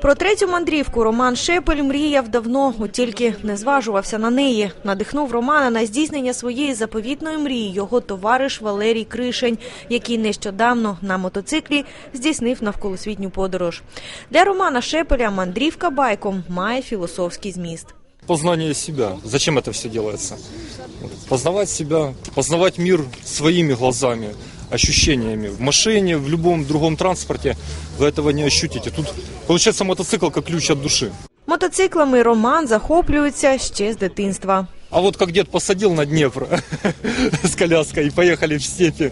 Про третю мандрівку Роман Шепель мріяв давно, от тільки не зважувався на неї. Надихнув Романа на здійснення своєї заповітної мрії його товариш Валерій Кришень, який нещодавно на мотоциклі здійснив навколосвітню подорож. Для Романа Шепеля мандрівка байком має філософський зміст. Познание себя. Зачем это все делается? Вот. Познавать себя, познавать мир своими глазами, ощущениями. В машине, в любом другом транспорте вы этого не ощутите. Тут получается мотоцикл как ключ от души. Мотоциклами Роман захоплюється ще з дитинства. А вот как дед посадил на Днепр с коляской и поехали в степи.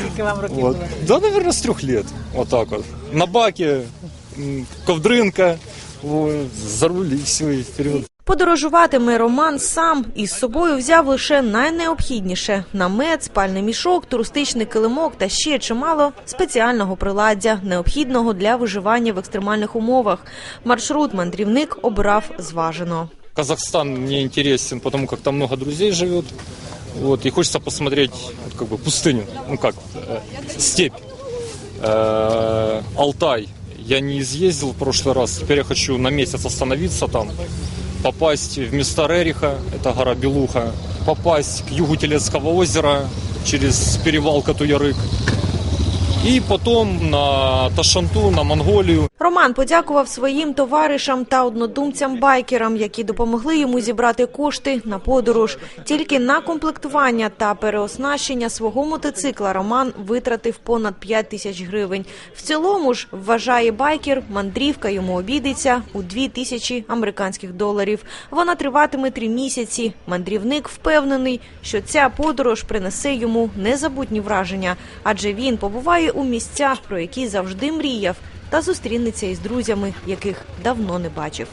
Скільки вам років Вот. було? Да, наверное, с трех лет. Вот так вот. На баке, м, ковдрынка, вот, за руль и все, и вперед. Подорожуватиме Роман сам і з собою взяв лише найнеобхідніше – намет, спальний мішок, туристичний килимок та ще чимало спеціального приладдя, необхідного для виживання в екстремальних умовах. Маршрут мандрівник обрав зважено. Казахстан мне интересен, потому как там много друзей живет. Вот, и хочется посмотреть вот, как бы пустыню, ну как, э, степь. Э, Алтай. Я не изъездил в прошлый раз, теперь я хочу на месяц остановиться там, попасть в места Рериха, это гора Белуха, попасть к югу Телецкого озера через перевал Катуярык. И потом на Ташанту, на Монголию. Роман подякував своїм товаришам та однодумцям-байкерам, які допомогли йому зібрати кошти на подорож. Тільки на комплектування та переоснащення свого мотоцикла Роман витратив понад 5 тисяч гривень. В цілому ж, вважає байкер, мандрівка йому обійдеться у 2 тисячі американських доларів. Вона триватиме три місяці. Мандрівник впевнений, що ця подорож принесе йому незабутні враження, адже він побуває у місцях, про які завжди мріяв, та зустрінеться із друзями, яких давно не бачив.